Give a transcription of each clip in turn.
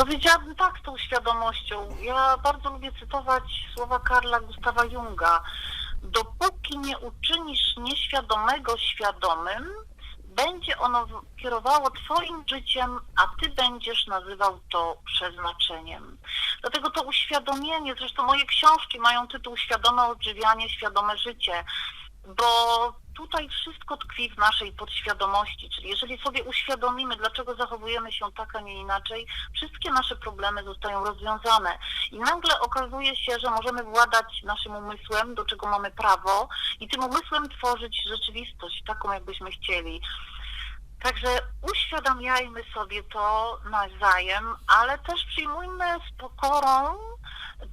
Powiedziałabym tak z tą świadomością. Ja bardzo lubię cytować słowa Karla Gustawa Junga. Dopóki nie uczynisz nieświadomego świadomym, będzie ono kierowało Twoim życiem, a Ty będziesz nazywał to przeznaczeniem. Dlatego to uświadomienie, zresztą moje książki mają tytuł Świadome odżywianie, świadome życie, bo tutaj wszystko tkwi w naszej podświadomości, czyli jeżeli sobie uświadomimy, dlaczego zachowujemy się tak, a nie inaczej, wszystkie nasze problemy zostają rozwiązane. I nagle okazuje się, że możemy władać naszym umysłem, do czego mamy prawo, i tym umysłem tworzyć rzeczywistość taką, jakbyśmy chcieli. Także uświadamiajmy sobie to nawzajem, ale też przyjmujmy z pokorą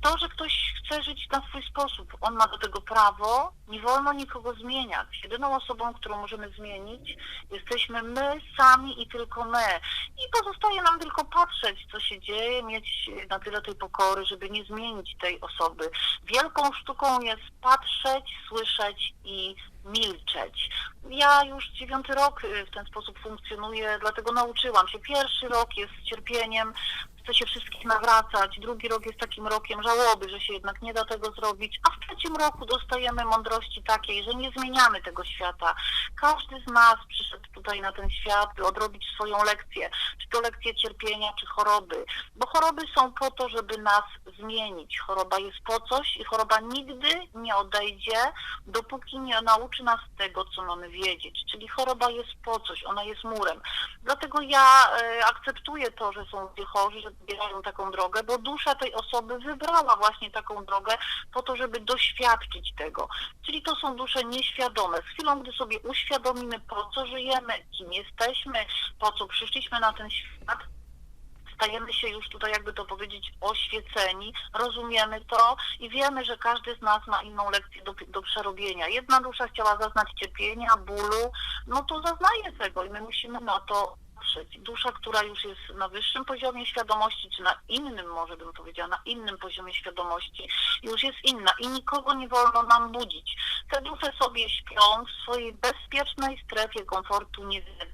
to, że ktoś chce żyć na swój sposób. On ma do tego prawo, nie wolno nikogo zmieniać. Jedyną osobą, którą możemy zmienić, jesteśmy my sami i tylko my. I pozostaje nam tylko patrzeć, co się dzieje, mieć na tyle tej pokory, żeby nie zmienić tej osoby. Wielką sztuką jest patrzeć, słyszeć i milczeć. Ja już dziewiąty rok y, w ten sposób funkcjonuję, dlatego nauczyłam się. Pierwszy rok jest cierpieniem, chce się wszystkich nawracać, drugi rok jest takim rokiem żałoby, że się jednak nie da tego zrobić, a w trzecim roku dostajemy mądrości takiej, że nie zmieniamy tego świata. Każdy z nas przyszedł tutaj na ten świat, by odrobić swoją lekcję, czy to lekcję cierpienia, czy choroby, bo choroby są po to, żeby nas zmienić. Choroba jest po coś i choroba nigdy nie odejdzie, dopóki nie nauczy nas tego, co mamy wiedzieć. Czyli choroba jest po coś, ona jest murem. Dlatego ja e, akceptuję to, że są ludzie chorzy, że wybierają taką drogę, bo dusza tej osoby wybrała właśnie taką drogę po to, żeby doświadczyć tego. Czyli to są dusze nieświadome. Z chwilą, gdy sobie uświadomimy, po co żyjemy, kim jesteśmy, po co przyszliśmy na ten świat, stajemy się już tutaj, jakby to powiedzieć, oświeceni, rozumiemy to i wiemy, że każdy z nas ma inną lekcję do, do przerobienia. Jedna dusza chciała zaznać cierpienia, bólu, no to zaznaje tego i my musimy na to patrzeć. Dusza, która już jest na wyższym poziomie świadomości, czy na innym, może bym powiedziała, na innym poziomie świadomości, już jest inna i nikogo nie wolno nam budzić. Te dusze sobie śpią w swojej bezpiecznej strefie komfortu niewiedzy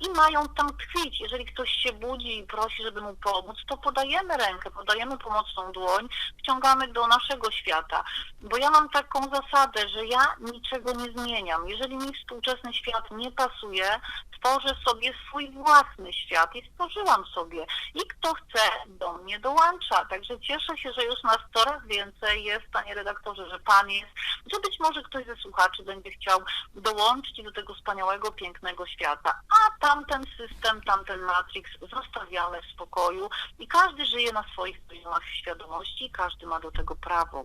i mają tam tkwić. Jeżeli ktoś się budzi i prosi, żeby mu pomóc, to podajemy rękę, podajemy pomocną dłoń, wciągamy do naszego świata. Bo ja mam taką zasadę, że ja niczego nie zmieniam. Jeżeli mi współczesny świat nie pasuje, stworzę sobie swój własny świat i stworzyłam sobie. I kto chce, do mnie dołącza. Także cieszę się, że już nas coraz więcej jest, panie redaktorze, że pan jest, że być może ktoś ze słuchaczy będzie chciał dołączyć do tego wspaniałego, pięknego świata. A tamten system, tamten matrix zostawiamy w spokoju i każdy żyje na swoich poziomach świadomości każdy ma do tego prawo.